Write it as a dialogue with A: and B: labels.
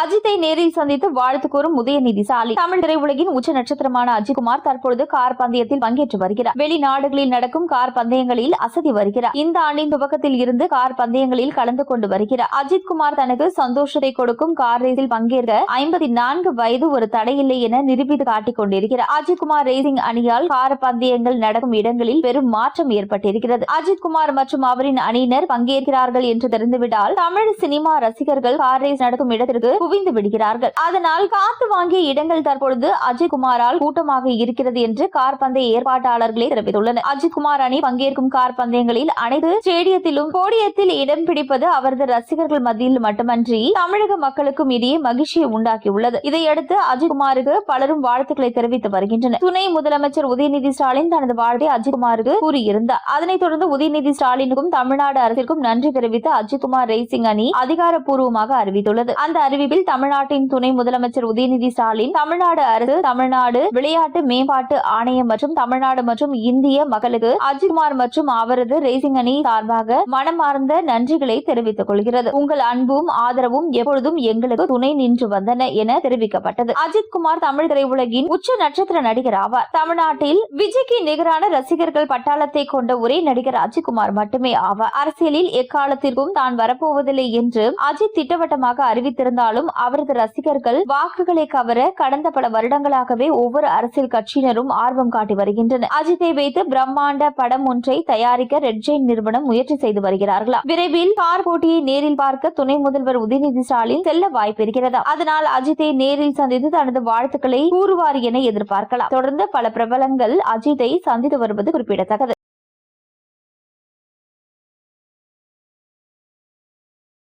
A: அஜித்தை நேரில் சந்தித்து வாழ்த்து கூறும் உதயநிதி சாலி தமிழ் திரையுலகின் உச்ச நட்சத்திரமான அஜித்குமார் தற்பொழுது கார் பந்தயத்தில் பங்கேற்று வருகிறார். வெளிநாடுகளில் நடக்கும் கார் பந்தயங்களில் அசதி வருகிறார். இந்த ஆண்டின் துவக்கத்தில் இருந்து கார் பந்தயங்களில் கலந்து கொண்டு வருகிறார். அஜித்குமார் தனக்கு சந்தோஷத்தை கொடுக்கும் கார் ரேஸில் பங்கேற்க ஐம்பத்தி நான்கு வயது ஒரு தடையில்லை என நிரூபித்து காட்டிக் கொண்டிருக்கிறார். அஜித்குமார் ரேசிங் அணியால் கார் பந்தயங்கள் நடக்கும் இடங்களில் பெரும் மாற்றம் ஏற்பட்டிருக்கிறது. அஜித்குமார் மற்றும் அவரின் அணியினர் பங்கேற்கிறார்கள் என்று தெரிந்துவிட்டால் தமிழ் சினிமா ரசிகர்கள் கார் ரேஸ் நடக்கும் இடத்திற்கு குவிந்து விடுகிறார்கள். அதனால் காத்து வாங்கிய இடங்கள் தற்பொழுது அஜித்குமாரால் கூட்டமாக இருக்கிறது என்று கார் பந்தய ஏற்பாட்டாளர்களே தெரிவித்துள்ளனர். அஜித்குமார் அணி பங்கேற்கும் கார் பந்தயங்களில் அனைத்து ஸ்டேடியத்திலும் போடியத்தில் இடம் பிடிப்பது அவரது ரசிகர்கள் மத்தியில் மட்டுமன்றி தமிழக மக்களுக்கும் இடையே மகிழ்ச்சியை உண்டாக்கியுள்ளது. இதையடுத்து அஜித்குமாருக்கு பலரும் வாழ்த்துக்களை தெரிவித்து வருகின்றனர். துணை முதலமைச்சர் உதயநிதி ஸ்டாலின் தனது வாழ்வை அஜித்குமாருக்கு கூறியிருந்தார். அதனைத் தொடர்ந்து உதயநிதி ஸ்டாலினுக்கும் தமிழ்நாடு அரசிற்கும் நன்றி தெரிவித்து அஜித்குமார் ரேசிங் அணி அதிகாரப்பூர்வமாக அறிவித்துள்ளது. அந்த அறிவிப்பு அறிவிப்பில் தமிழ்நாட்டின் துணை முதலமைச்சர் உதயநிதி ஸ்டாலின் தமிழ்நாடு அரசு தமிழ்நாடு விளையாட்டு மேம்பாட்டு ஆணையம் மற்றும் தமிழ்நாடு மற்றும் இந்திய மகளுக்கு அஜித்குமார் மற்றும் அவரது ரேசிங் அணி சார்பாக மனமார்ந்த நன்றிகளை தெரிவித்துக் கொள்கிறது. உங்கள் அன்பும் ஆதரவும் எப்பொழுதும் எங்களுக்கு துணை நின்று வந்தன என தெரிவிக்கப்பட்டது. அஜித்குமார் தமிழ் திரையுலகின் உச்ச நட்சத்திர நடிகர் ஆவார். தமிழ்நாட்டில் விஜய்க்கு நிகரான ரசிகர்கள் பட்டாளத்தை கொண்ட ஒரே நடிகர் அஜித்குமார் மட்டுமே ஆவார். அரசியலில் எக்காலத்திற்கும் தான் வரப்போவதில்லை என்று அஜித் திட்டவட்டமாக அறிவித்திருந்தாலும் அவரது ரசிகர்கள் வாக்குகளை கவர கடந்த பல வருடங்களாகவே ஒவ்வொரு அரசியல் கட்சியினரும் ஆர்வம் காட்டி வருகின்றனர். அஜித்தை வைத்து பிரம்மாண்ட படம் ஒன்றை தயாரிக்க ரெட் ஜெயின் நிறுவனம் முயற்சி செய்து வருகிறார்களா? விரைவில் கார் போட்டியை நேரில் பார்க்க துணை முதல்வர் உதயநிதி ஸ்டாலின் செல்ல வாய்ப்பு இருக்கிறதா? அதனால் அஜித்தை நேரில் சந்தித்து தனது வாழ்த்துக்களை கூறுவார் என எதிர்பார்க்கலாம். தொடர்ந்து பல பிரபலங்கள் அஜித்தை சந்தித்து வருவது குறிப்பிடத்தக்கது.